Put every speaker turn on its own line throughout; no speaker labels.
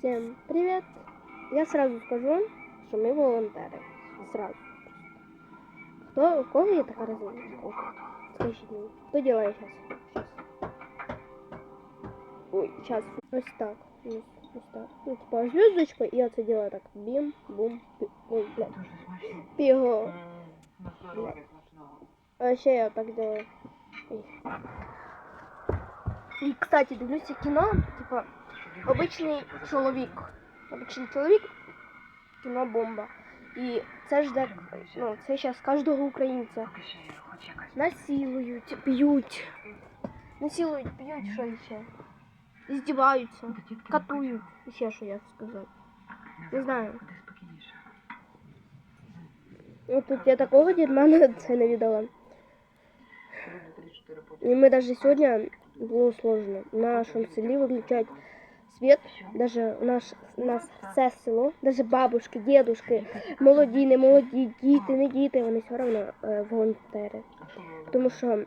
Всем привет! Я сразу скажу, что мы волонтеры. Сразу. Кто, у кого є така розумінка? Скажіть мені. Хто делає сейчас? Сейчас. Ой, сейчас. Ось так. Ось, ось так. Ну, типа звездочка, и я це делаю так. Бим, бум, пі... Ой, блядь. Піго. А ще я так делаю. Ой. И, кстати, дивлюся кіно, типа, обичний чоловік. Обичний чоловік, кіно бомба. І це ж так, ну, це зараз кожного українця. Насилують, п'ють. Насилують, п'ють, що ще. Здіваються, катують. І ще що я сказав. Не знаю. От тут я такого дерьма це не видала. І ми навіть сьогодні було сложно. В нашому селі виключать світ. Даже у нас, все село, даже бабушки, дедушки, молоді, не молоді, діти, не діти, вони все одно е, волонтери. Тому що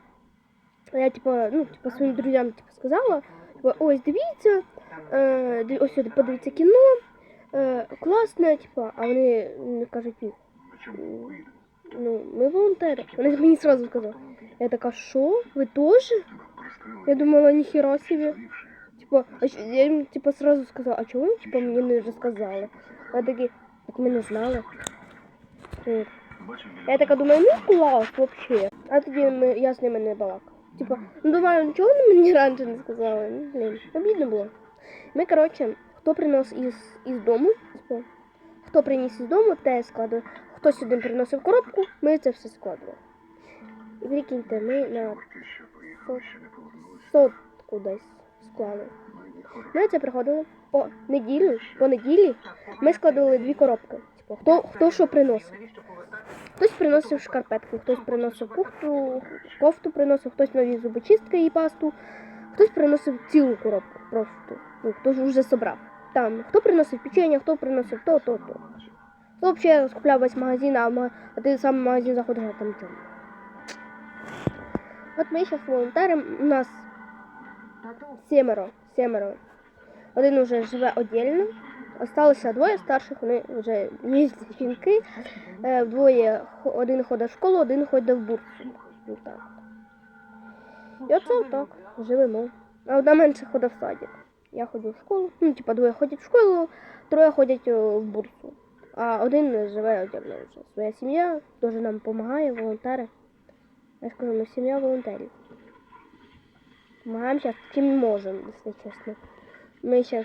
я типа, ну, типа своїм друзям типа, сказала, типа, ось дивіться, е, ось подивіться кіно, е, класне, типа, а вони кажуть, ну, ми волонтери. Вони мені сразу сказали. Я така, що? Ви теж? Я думала, ніхера собі. Типа, я їм типа сразу сказала, а чому типа мені не розказали? Вони такі, так ми не знали. Я така думаю, ну клас вообще. А тоді ми, я з ними не балакала. Типа, ну думаю, чого вони мені раніше не сказали? Ну, блін, обідно було. Ми, коротше, хто принос із, із дому, типу, хто приніс із дому, те складує. Хтось один приносив коробку, ми це все складували. І прикиньте, ми на сотку десь склали. Ми це приходили по неділю, по неділі ми складали дві коробки. Типу, хто, хто що приносив. Хтось приносив шкарпетки, хтось приносив кухту, кофту приносив, хтось нові зубочистки і пасту, хтось приносив цілу коробку просто. Ну, хто ж вже собрав. Там, хто приносив печення, хто приносив то, то, то. Хто взагалі скупляв весь магазин, а, ти сам в магазин заходиш, а там нічого. От ми зараз волонтеримо, у нас Сімеро. Сімеро. Один уже живе віддільно. Осталося двоє старших, вони вже є жінки. Е, Двоє один ходить в школу, один ходить в бурсу. Ну, так. І оце так, живемо. А одна менше ходить в садик. Я ходжу в школу. Ну, типа двоє ходять в школу, троє ходять в бурсу. А один живе віддільно вже. Своя сім'я теж нам допомагає, волонтери. Я ж кажу, ми сім'я волонтерів. Помогаем сейчас, чем можем, если честно. Мы сейчас